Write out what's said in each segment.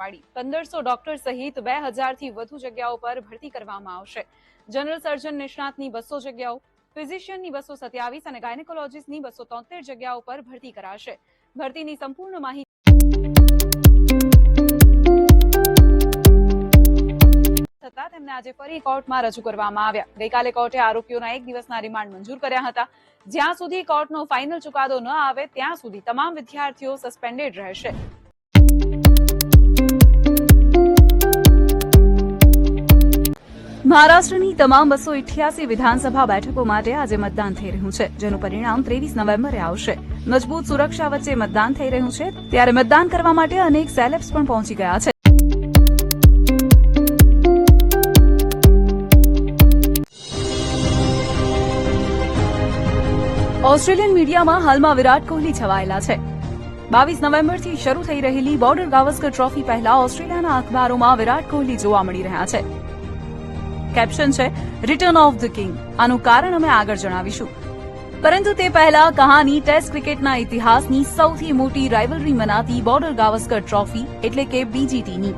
પાડી. પંદરસો ડોક્ટર સહિત બે હજારથી વધુ જગ્યાઓ પર ભરતી કરવામાં આવશે. જનરલ સર્જન નિષ્ણાતની બસો જગ્યાઓ ફિઝિશિયનની બસો સત્યાવીસ અને ગાયનેકોલોજીસ્ટની બસો તોતેર જગ્યાઓ પર ભરતી કરાશે. ભરતીની સંપૂર્ણ માહિતી થતા તેમને આજે ફરી કોર્ટમાં રજૂ કરવામાં આવ્યા. ગઈકાલે કોર્ટે આરોપીઓના એક દિવસના રિમાન્ડ મંજૂર કર્યા હતા. જ્યાં સુધી કોર્ટનો ફાઇનલ ચુકાદો ન આવે, ત્યાં સુધી તમામ વિદ્યાર્થીઓ સસ્પેન્ડેડ રહેશે. મહારાષ્ટ્રની તમામ બસો ઇઠ્યાસી વિધાનસભા બેઠકો માટે આજે મતદાન થઈ રહ્યું છે, જેનું પરિણામ ત્રેવીસ નવેમ્બરે આવશે. મજબૂત સુરક્ષા વચ્ચે મતદાન થઈ રહ્યું છે, ત્યારે મતદાન કરવા માટે અનેક સેલેબ્સ પણ પહોંચી ગયા છે. ઓસ્ટ્રેલિયન મીડિયામાં હાલમાં વિરાટ કોહલી છવાયેલા છે. બાવીસ નવેમ્બરથી શરૂ થઈ રહેલી બોર્ડર ગાવસ્કર ટ્રોફી પહેલા ઓસ્ટ્રેલિયાના અખબારોમાં વિરાટ કોહલી જોવા મળી રહ્યા છે. કેપ્શન છે રિટર્ન ઓફ ધ કિંગ આનું કારણ અમે આગળ જણાવીશું. પરંતુ તે પહેલા કહાની ટેસ્ટ ક્રિકેટના ઇતિહાસની સૌથી મોટી રાઇવલરી મનાતી બોર્ડર ગાવસ્કર ટ્રોફી એટલે કે બીજીટીની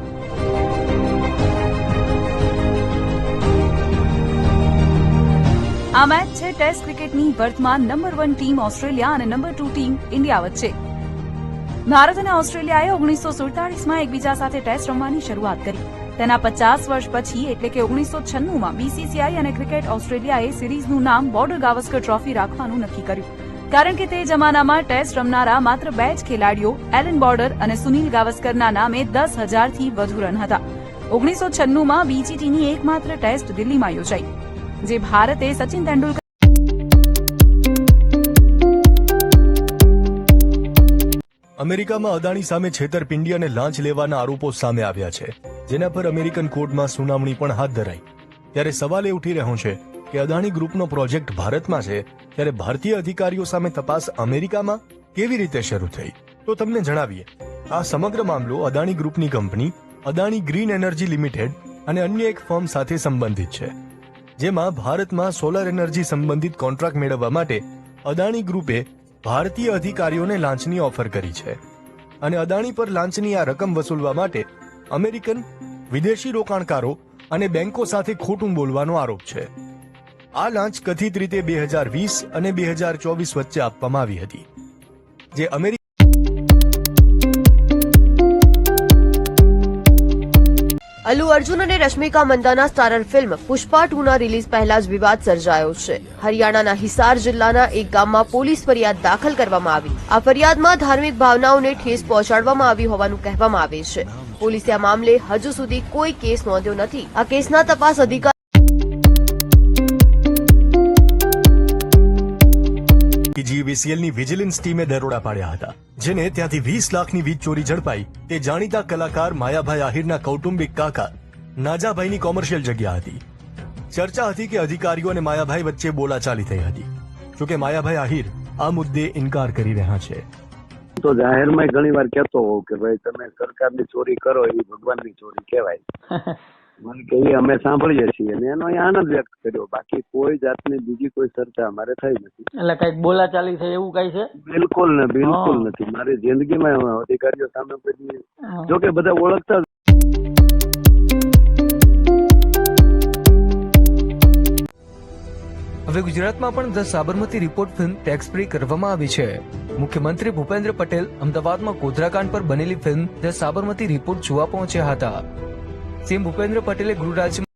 આ મેચ છે ટેસ્ટ ક્રિકેટની વર્તમાન નંબર વન ટીમ ઓસ્ટ્રેલિયા અને નંબર ટુ ટીમ ઇન્ડિયા વચ્ચે. ભારત અને ઓસ્ટ્રેલિયાએ ઓગણીસો સુડતાલીસમાં એકબીજા સાથે ટેસ્ટ રમવાની શરૂઆત કરી. તેના પચાસ વર્ષ પછી, એટલે કે ઓગણીસો છન્નુંમાં બીસીસીઆઈ અને ક્રિકેટ ઓસ્ટ્રેલિયાએ સિરીઝનું નામ બોર્ડર ગાવસ્કર ટ્રોફી રાખવાનું નક્કી કર્યું. કારણ કે તે જમાનામાં ટેસ્ટ રમનારા માત્ર બે જ ખેલાડીઓ, એલન બોર્ડર અને સુનિલ ગાવસ્કરના નામે દસ હજારથી વધુ રન હતા. ઓગણીસો છન્નુંમાં બીજીટીની એકમાત્ર ટેસ્ટ દિલ્હીમાં યોજાઈ, જે ભારતે સચિન તેંડુલકર અમેરિકામાં અદાણી સામે છેતરપિંડી અને લાંચ લેવાના આરોપો સામે આવ્યા છે. જેના પર અમેરિકન કોર્ટમાં સુનાવણી પણ હાથ ધરાઈ. ત્યારે સવાલ એ ઉઠી રહ્યો છે કે અદાણી ગ્રુપનો પ્રોજેક્ટ ભારતમાં છે, ત્યારે ભારતીય અધિકારીઓ સામે તપાસ અમેરિકામાં કેવી રીતે શરૂ થઈ? તો તમને જણાવીએ. આ સમગ્ર મામલો અદાણી ગ્રુપની company, Adani green energy limited અને અન્ય એક ફર્મ સાથે સંબંધિત છે, જેમાં ભારતમાં સોલર એનર્જી સંબંધિત કોન્ટ્રાક્ટ મેળવવા માટે અદાણી ગ્રુપે ભારતીય અધિકારીઓને લાંચની ઓફર કરી છે. અને અદાણી પર લાંચની આ રકમ વસૂલવા માટે અમેરિકન, વિદેશી રોકાણકારો અને બેંકો સાથે ખોટું બોલવાનો આરોપ છે. આ લાંચ કથિત રીતે બે હજાર વીસ અને બે હજાર ચોવીસ વચ્ચે આપવામાં આવી હતી. જે અમેરિકા અલ્લુ અર્જુન અને Rashmika Mandanna starrer film Pushpa two ના રિલીઝ પહેલા જ વિવાદ સર્જાયો છે. હરિયાણાના હિસાર જિલ્લાના એક ગામમાં પોલીસ ફરિયાદ દાખલ કરવામાં આવી. આ ફરિયાદમાં ધાર્મિક ભાવનાઓને ઠેસ પહોંચાડવામાં આવી હોવાનું કહેવામાં આવે છે. પોલીસે આ મામલે હજુ સુધી કોઈ કેસ નોંધ્યો નથી. આ કેસના તપાસ અધિકારી જીવીસીએલની વિજિલન્સ ટીમે દરોડા પાડ્યા હતા, જેને ત્યાંથી વીસ લાખની વીજ ચોરી ઝડપાઈ તે જાણીતા કલાકાર માયાભાઈ આહિરના કૌટુંબિક કાકા નાજાભાઈની કોમર્શિયલ જગ્યા હતી. ચર્ચા હતી કે અધિકારીઓ અને માયાભાઈ વચ્ચે બોલાચાલી થઈ હતી. જોકે માયાભાઈ આહિર આ મુદ્દે ઇનકાર કરી રહ્યા છે. તો જાહેરમાં ઘણી વાર કહેતો હોઉં કે ભાઈ તમે સરકારની ચોરી કરો એ ભગવાનની ચોરી કહેવાય. મને કે એ અમે સાંભળીએ છીએ. અને એનો આનંદ વ્યક્ત કર્યો. બાકી કોઈ જાતની બીજી કોઈ ચર્ચા અમારે થઈ નથી. એટલે કંઈક બોલાચાલી છે એવું કઈ છે? બિલકુલ ને બિલકુલ નથી. મારી જિંદગીમાં અધિકારીઓ સામે કોઈ જોકે જો કે બધા ઓળખતા હવે ગુજરાતમાં પણ the Sabarmati report film tax free કરવામાં આવી છે. મુખ્યમંત્રી ભૂપેન્દ્ર પટેલ અમદાવાદમાં ગોધરાકાંડ પર બનેલી ફિલ્મ ધ સાબરમતી રિપોર્ટ જોવા પહોંચ્યા હતા. સીએમ ભૂપેન્દ્ર પટેલે ગૃહ રાજ્ય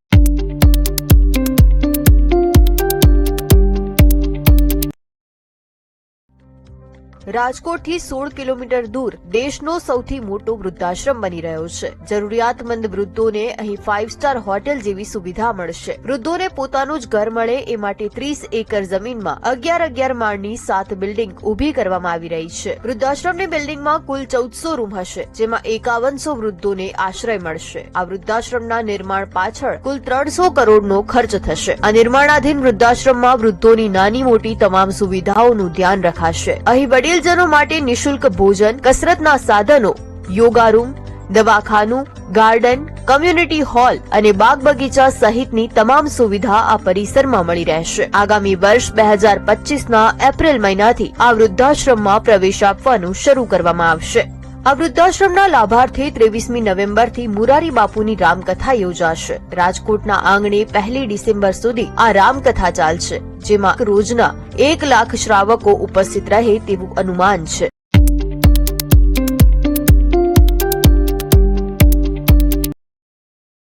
રાજકોટથી સોળ કિલોમીટર દૂર દેશનો સૌથી મોટો વૃદ્ધાશ્રમ બની રહ્યો છે. જરૂરિયાતમંદ વૃદ્ધોને અહીં ફાઇવ સ્ટાર હોટેલ જેવી સુવિધા મળશે. વૃદ્ધોને પોતાનું જ ઘર મળે એ માટે ત્રીસ એકર જમીનમાં અગિયાર અગિયાર માળની સાત બિલ્ડિંગ ઊભી કરવામાં આવી રહી છે. વૃદ્ધાશ્રમની બિલ્ડિંગમાં કુલ ચૌદસો રૂમ હશે, જેમાં એકાવનસો વૃદ્ધોને આશ્રય મળશે. આ વૃદ્ધાશ્રમના નિર્માણ પાછળ કુલ ત્રણસો કરોડનો ખર્ચ થશે. આ નિર્માણાધીન વૃદ્ધાશ્રમમાં વૃદ્ધોની નાની મોટી તમામ સુવિધાઓનું ધ્યાન રખાશે. અહીં વડીલજનો માટે નિશુલ્ક ભોજન, કસરતના સાધનો, યોગા રૂમ, દવાખાનું, ગાર્ડન, કમ્યુનિટી હોલ અને બાગ બગીચા સહિતની તમામ સુવિધા આ પરિસરમાં મળી રહેશે. આગામી વર્ષ બે હજાર પચીસના એપ્રિલ મહિનાથી આ વૃદ્ધાશ્રમમાં પ્રવેશ આપવાનું શરૂ કરવામાં આવશે. આ વૃદ્ધાશ્રમના લાભાર્થી ત્રેવીસમી નવેમ્બરથી મુરારી બાપુની રામકથા યોજાશે. રાજકોટના આંગણે પહેલી ડિસેમ્બર સુધી આ રામકથા ચાલશે, જેમાં રોજના એક લાખ શ્રાવકો ઉપસ્થિત રહે તેવું અનુમાન છે.